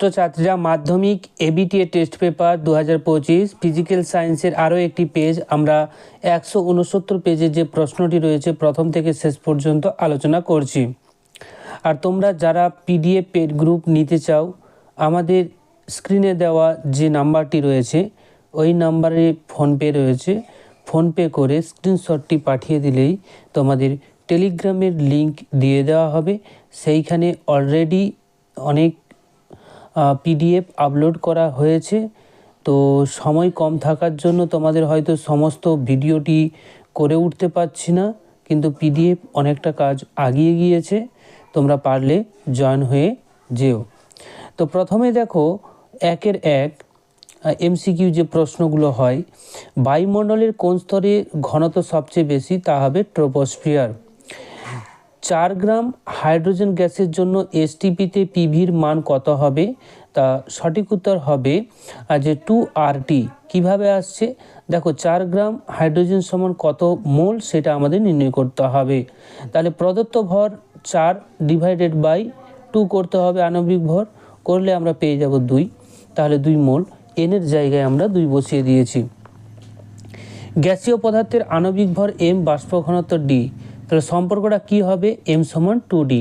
ছাত্রছাত্রীরা মাধ্যমিক ABTA test paper দু হাজার পঁচিশ ফিজিক্যাল সায়েন্সের আরও একটি পেজ আমরা একশো উনসত্তর পেজের যে প্রশ্নটি রয়েছে, প্রথম থেকে শেষ পর্যন্ত আলোচনা করছি। আর তোমরা যারা পিডিএফ পেড গ্রুপ নিতে চাও, আমাদের স্ক্রিনে দেওয়া যে নাম্বারটি রয়েছে, ওই নাম্বারে ফোনপে রয়েছে। ফোনপে করে স্ক্রিনশটটি পাঠিয়ে দিলেই তোমাদের টেলিগ্রামের লিংক দিয়ে দেওয়া হবে। সেইখানে অলরেডি অনেক পিডিএফ আপলোড করা হয়েছে। তো সময় কম থাকার জন্য তোমাদের হয়তো সমস্ত ভিডিওটি করে উঠতে পারছি না, কিন্তু পিডিএফ অনেকটা কাজ আগিয়ে গিয়েছে। তোমরা পারলে জয়েন হয়ে যেও। তো প্রথমে দেখো, একের এক এমসিকিউ যে প্রশ্নগুলো হয়, বায়ুমণ্ডলের কোন স্তরে ঘনত্ব সবচেয়ে বেশি, তা হবে ট্রোপোস্ফিয়ার চার গ্রাম হাইড্রোজেন গ্যাসের জন্য এসটিপিতে পিভির মান কত হবে? তা সঠিক উত্তর হবে যে টু আর টি কীভাবে আসছে? দেখো, চার গ্রাম হাইড্রোজেন সমান কত মোল সেটা আমাদের নির্ণয় করতে হবে। তাহলে প্রদত্ত ভর চার ডিভাইডেড বাই টু করতে হবে আণবিক ভর। করলে আমরা পেয়ে যাব দুই। তাহলে দুই মোল। এনের জায়গায় আমরা দুই বসিয়ে দিয়েছি। গ্যাসীয় পদার্থের আণবিক ভর এম বাষ্প ঘনত্ব ডি তাহলে সম্পর্কটা কি হবে? এম সমান টু ডি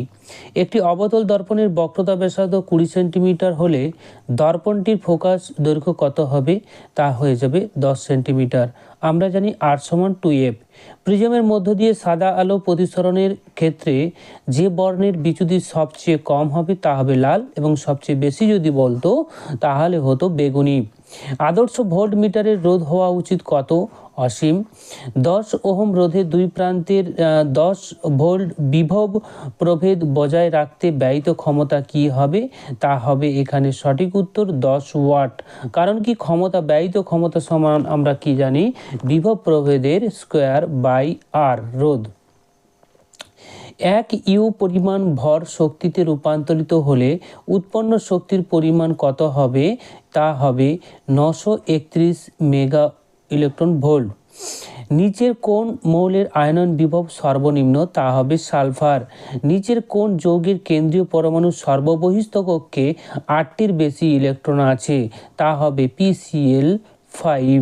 একটি অবতল দর্পণের বক্রতা ব্যাসার্ধ কুড়ি সেন্টিমিটার হলে দর্পণটির ফোকাস দৈর্ঘ্য কত হবে? তা হয়ে যাবে দশ সেন্টিমিটার। আমরা জানি আর সমান টু এফ প্রিজমের মধ্য দিয়ে সাদা আলো প্রতিসরণের ক্ষেত্রে যে বর্ণের বিচ্যুতি সবচেয়ে কম হবে তা হবে লাল এবং সবচেয়ে বেশি যদি বলতো তাহলে হতো বেগুনি। আদর্শ ভোল্ট মিটারের রোধ হওয়া উচিত কত? অসীম। দশ ওহম রোধে দুই প্রান্তের দশ ভোল্ট বিভব প্রভেদ বজায় রাখতে ব্যয়িত ক্ষমতা কি হবে? তা হবে এখানে সঠিক উত্তর, দশ ওয়াট। কারণ কি ক্ষমতা, ব্যয়িত ক্ষমতা সমান আমরা কি জানি? বিভব প্রভেদের স্কোয়ার বাই আর রোধ। এক ইউ পরিমাণ ভর শক্তিতে রূপান্তরিত হলে উৎপন্ন শক্তির পরিমাণ কত হবে? তা হবে নশো একত্রিশ মেগা ইলেকট্রন ভোল্ট। নিচের কোন মৌলের আয়নন বিভব সর্বনিম্ন, তা হবে সালফার। নিচের কোন যৌগের কেন্দ্রীয় পরমাণু সর্ববহিস্থ কক্ষে আটটির বেশি ইলেকট্রন আছে, তা হবে পিসিএল ফাইভ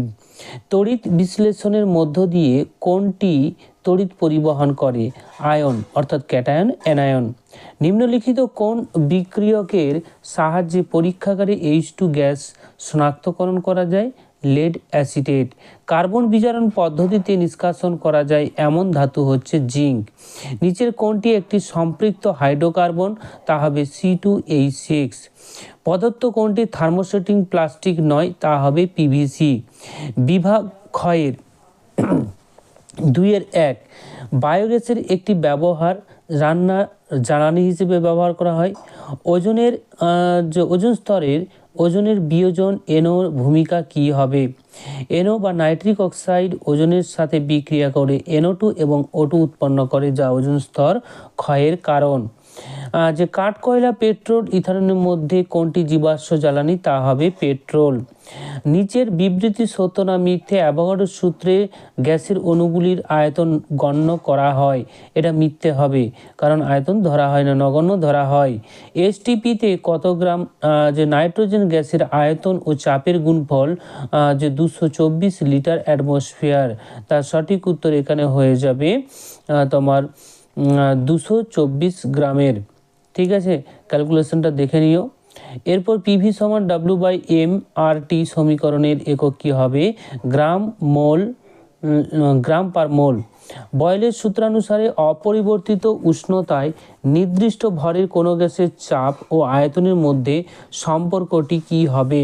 তড়িৎ বিশ্লেষণের মধ্য দিয়ে কোনটি তড়িৎ পরিবহন করে আয়ন, অর্থাৎ ক্যাটায়ন অ্যানায়ন নিম্নলিখিত কোন বিক্রিয়কের সাহায্যে পরীক্ষাগারে এইচ টু গ্যাস শনাক্তকরণ করা যায়? Lead acetate. কার্বন বিজারণ পদ্ধতিতে নিষ্কাশন করা যায় এমন ধাতু হচ্ছে জিঙ্ক। নিচের কোনটি একটি সম্পৃক্ত হাইড্রোকার্বন, তা হবে সি টু এইচ সিক্স পদার্থ কোনটি থার্মোসেটিং প্লাস্টিক নয়, তা হবে পিভিসি বিভাগ ক্ষয়ের দুইয়ের এক, বায়োগ্যাসের একটি ব্যবহার রান্না, জ্বালানি হিসেবে ব্যবহার করা হয়। ওজনের যে ওজন স্তরের, ওজনের বিয়োজন এনোর ভূমিকা কি হবে? এনো বা নাইট্রিক অক্সাইড ওজনের সাথে বিক্রিয়া করে এনো টু এবং ওটু উৎপন্ন করে, যা ওজন স্তর ক্ষয়ের কারণ। যে কাঠ কয়লা পেট্রোল, ইথানলের মধ্যে কোনটি জীবাশ্ম জ্বালানি, তা হবে পেট্রোল। নিচের বিবৃতি সত্য না মিথ্যে অ্যাভোগাড্রো সূত্রে গ্যাসের অণুগুলির আয়তন গণ্য করা হয়। এটা মিথ্যে হবে, কারণ আয়তন ধরা হয় না, নগণ্য ধরা হয়। এসটিপিতে কত গ্রাম যে নাইট্রোজেন গ্যাসের আয়তন ও চাপের গুণফল যে দুশো চব্বিশ লিটার অ্যাটমসফিয়ার তার সঠিক উত্তর এখানে হয়ে যাবে তোমার দুশো চব্বিশ গ্রামের। ঠিক আছে? ক্যালকুলেশনটা দেখে নিও। এরপর পিভি সমান W by M R T সমীকরণের একক কী হবে? Gram mole gram per mole. বয়েলের সূত্রানুসারে অপরিবর্তিত উষ্ণতায় নির্দিষ্ট ভরের কোনো গ্যাসের চাপ ও আয়তনের মধ্যে সম্পর্কটি কি হবে?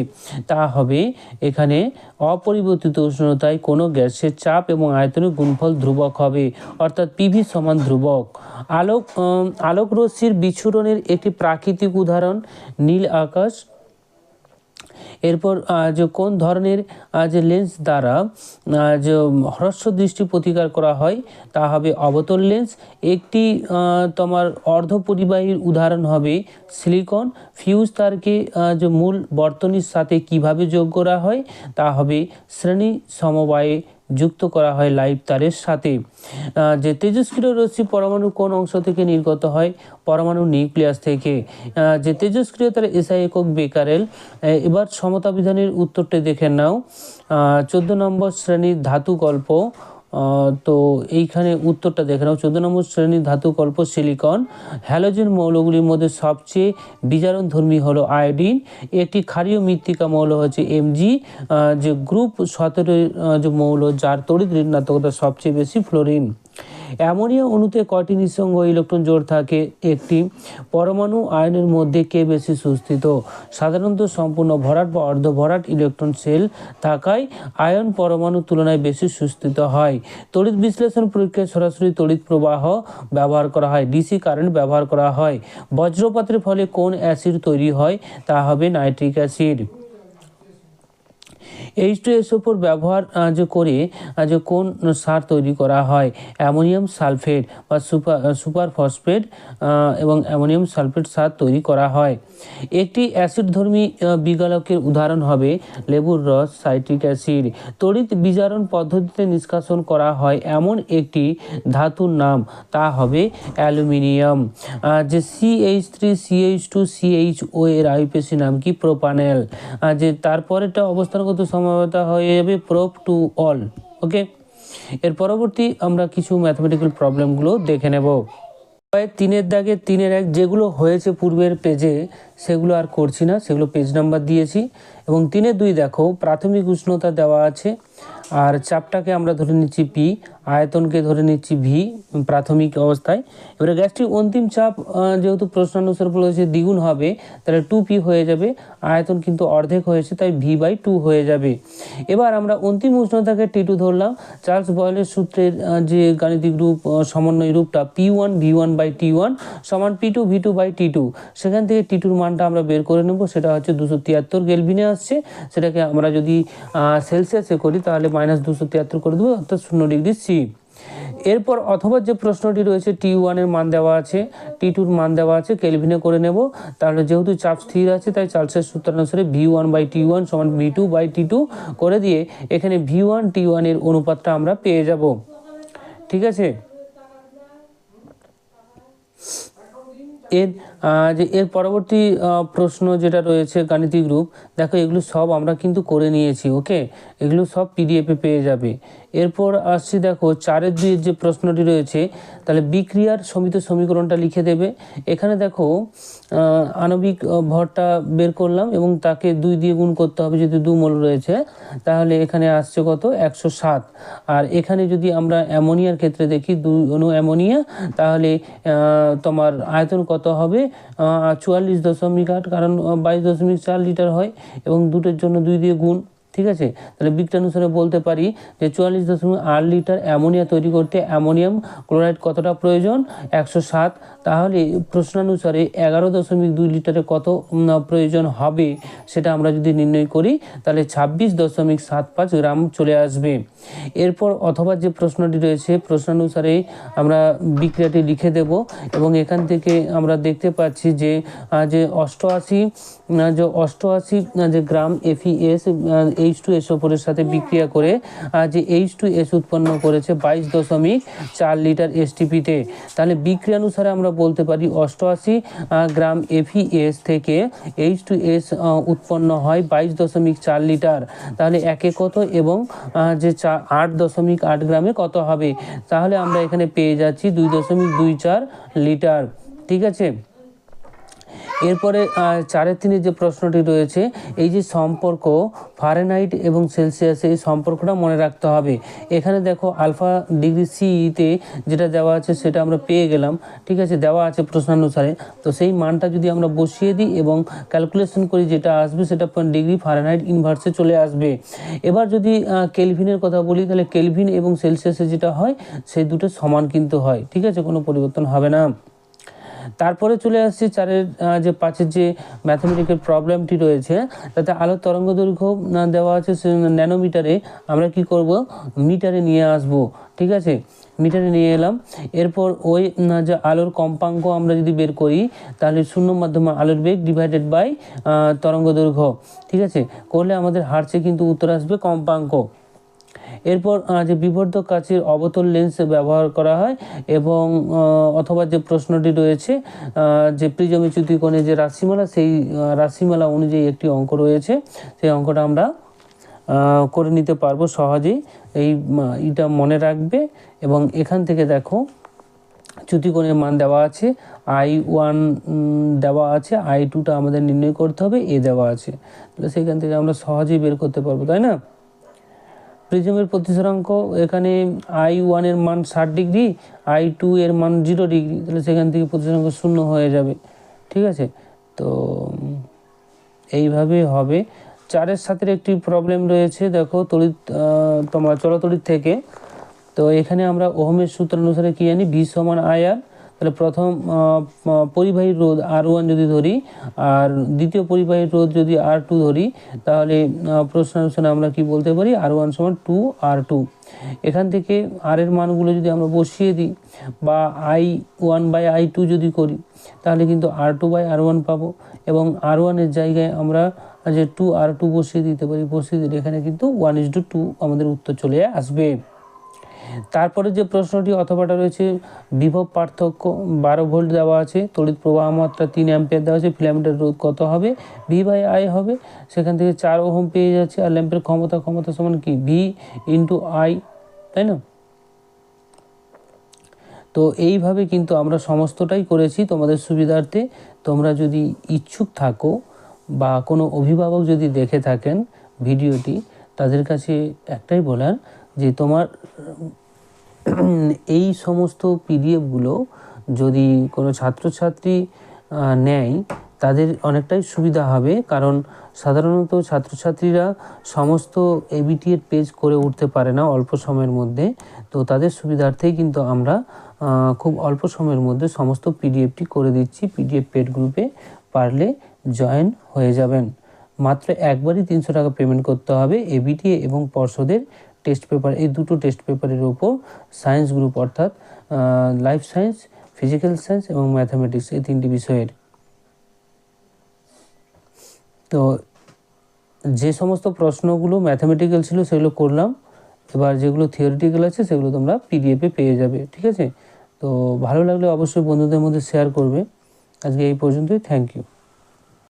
তা হবে এখানে অপরিবর্তিত উষ্ণতায় কোনো গ্যাসের চাপ এবং আয়তনের গুণফল ধ্রুবক হবে অর্থাৎ পিভি সমান ধ্রুবক। আলোক উম, আলোক রশ্মির বিচ্ছুরণের একটি প্রাকৃতিক উদাহরণ নীল আকাশ এরপর যে কোন ধরনের যে লেন্স দ্বারা যে হ্রস্ব দৃষ্টি প্রতিকার করা হয়, তা হবে অবতল লেন্স একটি তোমার অর্ধপরিবাহীর উদাহরণ হবে সিলিকন ফিউজ তারকে যে মূল বর্তনীর সাথে কীভাবে যোগ করা হয়, তা হবে শ্রেণি সমবায়ে যুক্ত করা হয় লাইভ তারের সাথে। যে তেজস্ক্রিয় রশ্মি পরমাণু কোন অংশ থেকে নির্গত হয়? পরমাণু নিউক্লিয়াস থেকে। যে তেজস্ক্রিয় তার এসআই একক বেকারেল। এবার সমতা বিধানের উত্তরটি দেখে নাও। চোদ্দ নম্বর শ্রেণির ধাতু গল্প। তো এইখানে উত্তরটা দেখে নাও। চোদ্দ নম্বর শ্রেণির ধাতুকল্প সিলিকন। হ্যালোজেন মৌলগুলির মধ্যে সবচেয়ে বিজারণ ধর্মী হলো আয়োডিন। একটি ক্ষারীয় মৃত্তিকা মৌল হচ্ছে এমজি যে গ্রুপ সতেরো যে মৌল, যার তড়িৎ ঋণাত্মকতা সবচেয়ে বেশি ফ্লোরিন। অ্যামোনিয়া অণুতে কয়টি নিঃসঙ্গ ইলেকট্রন জোর থাকে? একটি, পরমাণু আয়নের মধ্যে কে বেশি সুস্থিত? সাধারণত সম্পূর্ণ ভরাট বা অর্ধ ভরাট ইলেকট্রন সেল থাকায় আয়ন পরমাণুর তুলনায় বেশি সুস্থিত হয়। তড়িৎ বিশ্লেষণ প্রক্রিয়ায় সরাসরি তড়িৎ প্রবাহ ব্যবহার করা হয়, ডিসি কারেন্ট ব্যবহার করা হয়। বজ্রপাতের ফলে কোন অ্যাসিড তৈরি হয়? তা হবে nitric acid. H two S ওপর ব্যবহার যে করে যে কোন সার তৈরি করা হয়, অ্যামোনিয়াম সালফেট বা সুপার সুপার ফসফেট এবং অ্যামোনিয়াম সালফেট সার তৈরি করা হয়। একটি অ্যাসিডধর্মী বিগালকের উদাহরণ হবে লেবুর রস, সাইট্রিক অ্যাসিড। তড়িৎ বিজারণ পদ্ধতিতে নিষ্কাশন করা হয় এমন একটি ধাতুর নাম, তা হবে অ্যালুমিনিয়াম। যে CH three CH two CH O এর আইপিএসি নাম কি? প্রোপানেল। যে তারপরেটা অবস্থানগত সমাবতা হয়ে যাবে প্রোপ টু অল ওকে এর পরবর্তী আমরা কিছু ম্যাথমেটিক্যাল প্রবলেমগুলো দেখে নেব। তিনের দাগে তিনের এক যেগুলো হয়েছে পূর্বের পেজে সেগুলো আর করছি না, সেগুলো পেজ নাম্বার দিয়েছি। এবং তিনের দুই দেখো, প্রাথমিক উষ্ণতা দেওয়া আছে, আর চাপটাকে আমরা ধরে নিচ্ছি পি আয়তনকে ধরে নিচ্ছি ভি প্রাথমিক অবস্থায়। এবারে গ্যাসটির অন্তিম চাপ যেহেতু প্রশ্নানুসার বলেছে দ্বিগুণ হবে, তাহলে টু পি হয়ে যাবে। আয়তন কিন্তু অর্ধেক হয়েছে, তাই ভি বাই টু হয়ে যাবে। এবার আমরা অন্তিম উষ্ণতাকে টি টু ধরলাম। চার্লস বয়েলের সূত্রের যে গাণিতিক রূপ সমন্বয় রূপটা P one V one by T one সমান P two V two by T two সেখান থেকে টি টুর মানটা আমরা বের করে নেব, সেটা হচ্ছে দুশো তিয়াত্তর গেলভিনে আসছে। সেটাকে আমরা যদি সেলসিয়াসে করি, তাহলে মাইনাস দুশো তিয়াত্তর করে দেবো, অর্থাৎ শূন্য ডিগ্রি সি এরপর অথবা যে প্রশ্নটি রয়েছে, টি ওয়ানের মান দেওয়া আছে, টি টুর মান দেওয়া আছে, কেলভিনে করে নেব। তাহলে যেহেতু চাপ স্থির আছে, তাই চার্লসের সূত্র অনুসারে V one by T one সমান V two by T two করে দিয়ে এখানে ভি ওয়ান, টি ওয়ানের অনুপাতটা আমরা পেয়ে যাব। ঠিক আছে? এর যে এর পরবর্তী প্রশ্ন যেটা রয়েছে গাণিতিক রূপ, দেখো এগুলো সব আমরা কিন্তু করে নিয়েছি, ওকে? এগুলো সব পিডিএফে পেয়ে যাবে। এরপর আসছি দেখো, চারের দুইয়ের যে প্রশ্নটি রয়েছে, তাহলে বিক্রিয়ার সমিত সমীকরণটা লিখে দেবে। এখানে দেখো আণবিক ভরটা বের করলাম এবং তাকে দুই দিয়ে গুণ করতে হবে যদি দু মোল রয়েছে, তাহলে এখানে আসছে কত? একশো সাত। আর এখানে যদি আমরা অ্যামোনিয়ার ক্ষেত্রে দেখি, দুই অণু অ্যামোনিয়া, তাহলে তোমার আয়তন কত হবে? চুয়াল্লিশ দশমিক আট, কারণ বাইশ দশমিক চার লিটার হয় এবং দুটোর জন্য দুই দিয়ে গুণ ঠিক আছে? তাহলে বিজ্ঞানুসারে বলতে পারি যে চুয়াল্লিশ দশমিক আট লিটার অ্যামোনিয়া তৈরি করতে অ্যামোনিয়াম ক্লোরাইড কতটা প্রয়োজন? একশো সাত। তাহলে প্রশ্নানুসারে এগারো দশমিক দুই লিটারে কত প্রয়োজন হবে সেটা আমরা যদি নির্ণয় করি, তাহলে ছাব্বিশ দশমিক সাত পাঁচ গ্রাম চলে আসবে। এরপর অথবা যে প্রশ্নটি রয়েছে, প্রশ্নানুসারে আমরা বিক্রিয়াটি লিখে দেব এবং এখান থেকে আমরা দেখতে পাচ্ছি যে যে অষ্টআশি যে অষ্টআশি যে gram FeS H two S ওপরের সাথে বিক্রিয়া করে যে এইচ টু এস উৎপন্ন করেছে বাইশ দশমিক চার লিটার এসটিপিতে তাহলে বিক্রিয়ানুসারে আমরা বলতে পারি অষ্টআশি গ্রাম এফিএস থেকে এইচ টু এস উৎপন্ন হয় বাইশ দশমিক চার লিটার। তাহলে একে কত এবং যে চা আট দশমিক আট গ্রামে কত হবে? তাহলে আমরা এখানে পেয়ে যাচ্ছি দুই দশমিক দুই চার লিটার। ঠিক আছে? এরপরে চারের তিনের যে প্রশ্নটি রয়েছে, এই যে সম্পর্ক ফারেনহাইট এবং সেলসিয়াসে এই সম্পর্কটা মনে রাখতে হবে। এখানে দেখো, আলফা ডিগ্রি সিতে যেটা দেওয়া আছে, সেটা আমরা পেয়ে গেলাম। ঠিক আছে, দেওয়া আছে প্রশ্নানুসারে। তো সেই মানটা যদি আমরা বসিয়ে দিই এবং ক্যালকুলেশন করি যেটা আসবে, সেটা ডিগ্রি ফারেনহাইট ইনভার্সে চলে আসবে। এবার যদি কেলভিনের কথা বলি, তাহলে কেলভিন এবং সেলসিয়াসে যেটা হয় সেই দুটো সমান কিন্তু হয়। ঠিক আছে, কোনো পরিবর্তন হবে না। তারপরে চলে আসছি চারের যে পাঁচের যে ম্যাথমেটিক্যাল প্রবলেমটি রয়েছে, তাতে আলোর তরঙ্গ দৈর্ঘ্য দেওয়া আছে ন্যানোমিটারে আমরা কি করব? মিটারে নিয়ে আসব, ঠিক আছে? মিটারে নিয়ে এলাম। এরপর ওই যে আলোর কম্পাঙ্ক আমরা যদি বের করি, তাহলে শূন্য মাধ্যমে আলোর বেগ ডিভাইডেড বাই তরঙ্গ দৈর্ঘ্য, ঠিক আছে? করলে আমাদের হারছে কিন্তু উত্তর আসবে কম্পাঙ্ক। এরপর যে বিবর্ধক কাচের অবতল লেন্স ব্যবহার করা হয় এবং অথবা যে প্রশ্নটি রয়েছে যে প্রিজমে চ্যুতিকোণে যে রাশিমালা, সেই রাশিমালা অনুযায়ী একটি অঙ্ক রয়েছে। সেই অঙ্কটা আমরা করে নিতে পারব সহজেই। এই এটা মনে রাখবে এবং এখান থেকে দেখো চ্যুতিকোণের মান দেওয়া আছে, আই ওয়ান দেওয়া আছে, আই টুটা আমাদের নির্ণয় করতে হবে, এ দেওয়া আছে। তাহলে সেখান থেকে আমরা সহজেই বের করতে পারব, তাই না? প্রিজমের প্রতিসরাঙ্ক এখানে আই ওয়ানের মান ষাট ডিগ্রি আই টু এর মান জিরো ডিগ্রি, তাহলে সেখান থেকে প্রতিসরাঙ্ক শূন্য হয়ে যাবে। ঠিক আছে? তো, এইভাবে হবে। চারের সাথে একটি প্রবলেম রয়েছে, দেখো, তড়িৎ তোমার চলতড়িৎ থেকে। তো এখানে আমরা ওহমের সূত্র অনুসারে কি জানি ভি সমান আই আর তাহলে প্রথম পরিবাহী রোধ আর ওয়ান যদি ধরি, আর দ্বিতীয় পরিবাহী রোধ যদি আর টু ধরি, তাহলে প্রশ্ন অনুসারে আমরা কি বলতে পারি? আর ওয়ান সমান টু আর টু এখান থেকে আর এর মানগুলো যদি আমরা বসিয়ে দিই, বা I one by I two যদি করি, তাহলে কিন্তু R two by R one পাবো। এবং আর ওয়ানের জায়গায় আমরা যে টু আর টু বসিয়ে দিতে পারি, বসিয়ে দিলে এখানে কিন্তু ওয়ান ইস টু টু আমাদের উত্তর চলে আসবে। তারপরে যে প্রশ্নটি অথবাটা রয়েছে, বিভব পার্থক্য বারো ভোল্ট দেওয়া আছে, তড়িৎ প্রবাহ মাত্রা তিন অ্যাম্পিয়ার দেওয়া আছে, ফিলামেন্টের রোধ কত হবে? ভি বাই আই হবে। সেখান থেকে চার ওহম পেয়ে যাচ্ছে, আর ল্যাম্পের ক্ষমতা ক্ষমতা সমান কি? ভি ইন্টু আই তাই না? তো এইভাবে কিন্তু আমরা সমস্তটাই করেছি তোমাদের সুবিধার্থে। তোমরা যদি ইচ্ছুক থাকো বা কোনো অভিভাবক যদি দেখে থাকেন ভিডিওটি, তাদের কাছে একটাই বলার যে তোমার, এই সমস্ত পিডিএফগুলো যদি কোনো ছাত্রছাত্রী নেয়, তাদের অনেকটাই সুবিধা হবে। কারণ সাধারণত ছাত্রছাত্রীরা সমস্ত এবিটি এর পেজ করে উঠতে পারে না অল্প সময়ের মধ্যে। তো তাদের সুবিধার্থেই কিন্তু আমরা খুব অল্প সময়ের মধ্যে সমস্ত পিডিএফটি করে দিচ্ছি। পিডিএফ পেড গ্রুপে পারলে জয়েন হয়ে যাবেন। মাত্র একবারই তিনশো টাকা পেমেন্ট করতে হবে। এবিটি এবং পর্ষদের টেস্ট পেপার, এই দুটো টেস্ট পেপারের ওপর সায়েন্স গ্রুপ অর্থাৎ লাইফ সায়েন্স ফিজিক্যাল সায়েন্স এবং ম্যাথামেটিক্স এই তিনটি বিষয়ের। তো যে সমস্ত প্রশ্নগুলো ম্যাথামেটিক্যাল ছিল সেগুলো করলাম। এবার যেগুলো থিওরিটিক্যাল আছে সেগুলো তোমরা পিডিএফে পেয়ে যাবে, ঠিক আছে? তো ভালো লাগলে অবশ্যই বন্ধুদের মধ্যে শেয়ার করবে। আজকে এই পর্যন্তই থ্যাংক ইউ